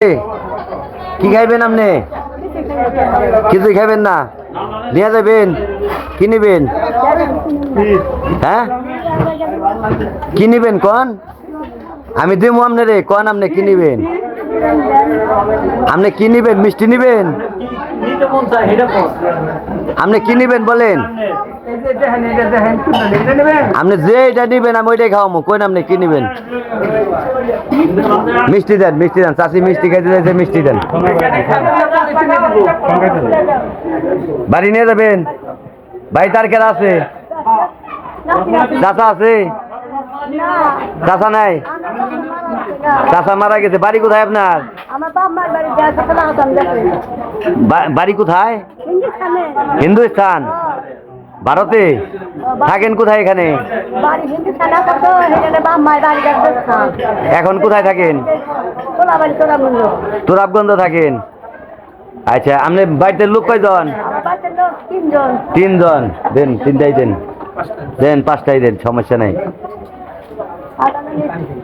কি খাইবেন আপনি? কিছু খাইবেন না? নিয়ে যাবেন? কি নিবেন? হ্যাঁ? কি নিবেন, কন? আমি দিব আপনারে, কন আপনি কি নিবেন? আপনি কি নিবেন? মিষ্টি নিবেন? আপনি কি নিবেন বলেন? আপনি যে এটা নিবেন আমি ওইটাই খাওয়াবো কোন আপনি কি নিবেন? মিষ্টি দেন মিষ্টি দেন। চাষি মিষ্টি খাইতে চাইছে মিষ্টি দেন। বাড়ি নিয়ে যাবেন? বাড়ি তার কেরা আছে? চাষা আছে? চাষা নাই? চাষা মারা গেছে বাড়ি কোথায় আপনার? বাড়ি কোথায়? হিন্দুস্তানে হিন্দুস্তান ভারতে? থাকেন কোথায় এখানে? এখন কোথায় থাকেন? তোরাবগঞ্জ থাকেন? আচ্ছা আপনি বাড়িতে লোক কয়জন? তিনজন। তিনজন। দেন তিনটাই দেন। দেন পাঁচটাই দেন সমস্যা নাই।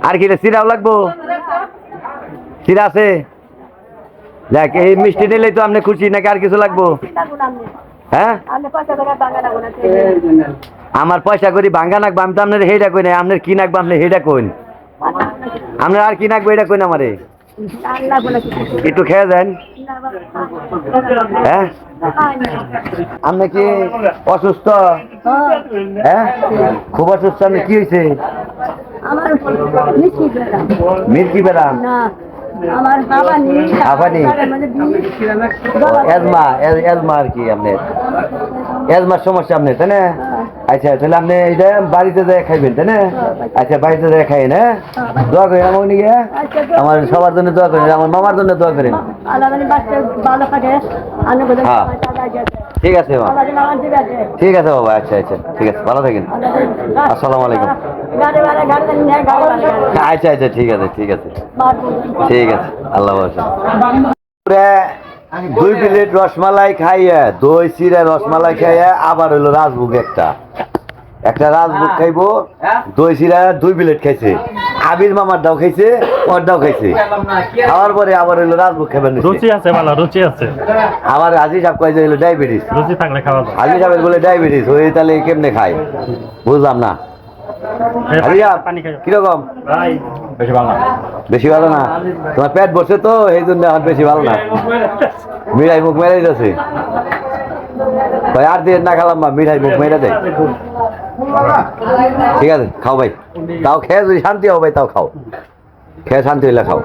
আর কি সিরাও লাগবো? সিরা আছে? দেখ, এই মিষ্টি নিলেই তো আপনি খুশি, নাকি আর কিছু লাগবো? হ্যাঁ? আমার পয়সা করি ভাঙ্গা নাকবো, আমি তো আপনার হেটা কই না আপনার কি নাকবো, আপনি হেটা কইন। আপনার আর কি নাকবো এটা কইন আমারে? একটু খেয়ে দেন। হ্যাঁ? আপনি কি অসুস্থ? হ্যাঁ? খুব অসুস্থ, আপনি কি হয়েছে আমার মিষ্টি বেড়া। মির্কি বেরাম না আমার? মানে এজমা এজমা আর কি আপনার? এজমার সমস্যা আপনার তাই না? আচ্ছা তাহলে আপনি এটা বাড়িতে যায় খাইবেন তাই না? আচ্ছা বাড়িতে যায় খাইন হ্যাঁ? দোয়া করেন আমার নিয়ে আমার সবার জন্য দোয়া করেন আমার মামার জন্য দোয়া করেন। হ্যাঁ। ঠিক আছে ঠিক আছে, বাবা আচ্ছা আচ্ছা ঠিক আছে, ভালো থাকেন। আসসালামু আলাইকুম। আচ্ছা আচ্ছা ঠিক আছে ঠিক আছে। ঠিক আছে, আল্লাহ দুই প্লেট রসমালাই খাইয়া, দই, চিরা রসমালাই খাইয়া, আবার হইল রাজভোগ একটা। একটা রাজভোগ খাইবো দই চিরা দুই প্লেট খাইছে। আবির মামার দাও খাইছে ওর দাও খাইছে। খাওয়ার পরে আবার হইল রাজভোগ খাবেন রুচি আছে ভালো রুচি আছে। আবার আজি সাহেব কয়েছে হইল ডায়াবেটিস। রুচি থাকলে খাওয়া যায়। আজি সাহেবের বলে ডায়াবেটিস ওই তাহলে কেমনে খায়? বুঝলাম না। কীরকম? বেশি ভালো না। বেশি ভালো না? তোমার পেট বসে তো এই জন্য এখন বেশি ভালো না। মিঠাই মুখ মেরে দিতেছে। ভাই আর দিয়ে না খেলাম বা মিঠাই মুখ মেরে দেয়। ঠিক আছে, খাও ভাই। তাও খেয়ে শান্তি হও ভাই, তাও খাও। খেয়ে শান্তি হইলে খাও।